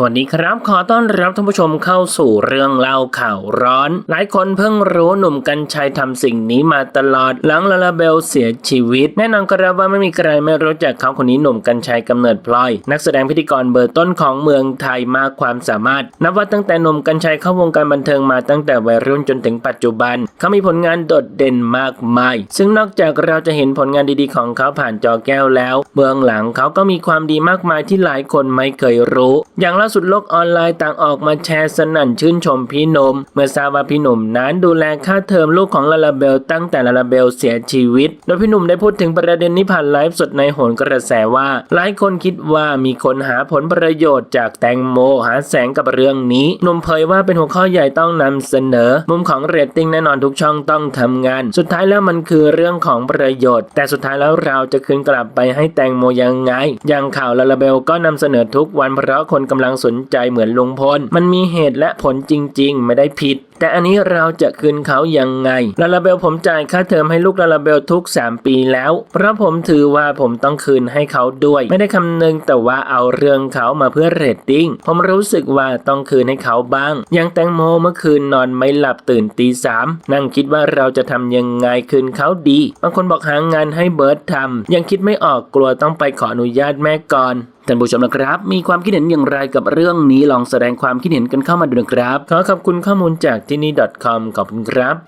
สวัสดีครับ ขอต้อนรับท่านผู้ชมเข้าสู่เรื่องเล่าข่าวร้อน หลายคนเพิ่งรู้หนุ่มกัญชัยทำสิ่งนี้มาตลอด หลังลาลาเบลเสียชีวิต แน่นอนครับว่าไม่มีใครไม่รู้จักเขาคนนี้หนุ่มกัญชัยกำเนิดพลอย นักแสดงพิธีกรเบอร์ต้นของเมืองไทยมากความสามารถ นับว่าตั้งแต่หนุ่มกัญชัยเข้าวงการบันเทิงมาตั้งแต่วัยรุ่นจนถึงปัจจุบัน เขามีผลงานโดดเด่นมากมาย ซึ่งนอกจากเราจะเห็นผลงานดีๆของเขาผ่านจอแก้วแล้ว เบื้องหลังเขาก็มีความดีมากมายที่หลายคนไม่เคยรู้ อย่างล่าสุดโลกออนไลน์ต่างออกมาแชร์สนั่นชื่นชมพี่หนม เมื่อทราบว่าพี่หนุ่มนั้นดูแลค่าเทอมลูกของลาลาเบลตั้งแต่ลาลาเบลเสียชีวิต โดยพี่หนุ่มได้พูดถึงประเด็นนี้ผ่านไลฟ์สดในโหนกระแสว่า หลายคนคิดว่ามีคนหาผลประโยชน์จากแตงโมหาแสงกับเรื่องนี้หนุ่มเผยว่าเป็นหัวข้อใหญ่ต้องนำเสนอ มุมของเรตติ้งแน่นอนทุกช่องต้องทำงาน สุดท้ายแล้วมันคือเรื่องของประโยชน์ แต่สุดท้ายแล้วเราจะคืนกลับไปให้แตงโมยังไง อย่างข่าวลาลาเบลก็นำเสนอทุกวันเพราะคนกำลังำลังสนใจเหมือนลุงพล มันมีเหตุและผลจริง ๆ ไม่ได้ผิด แต่อันนี้เราจะคืนเขายังไงลาลาเบลผมจ่ายค่าเทอมให้ลูกลาลาเบลทุก 3 ปีแล้ว เพราะผมถือว่าผมต้องคืนให้เขาด้วย ไม่ได้คำนึงแต่ว่าเอาเรื่องเขามาเพื่อเรตติ้ง ผมรู้สึกว่าต้องคืนให้เขาบ้าง อย่างแตงโมเมื่อคืนนอนไม่หลับตื่นตีสามนั่งคิดว่าเราจะทำยังไงคืนเขาดี บางคนบอกหางานให้เบิร์ดทำยังคิดไม่ออกกลัวต้องไปขออนุญาตแม่ก่อนท่านผู้ชมนะครับ มีความคิดเห็นอย่างไรกับเรื่องนี้ลองแสดงความคิดเห็นกันเข้ามาดูนะครับ ขอขอบคุณข้อมูลจากที่นี่ .com ขอบคุณครับ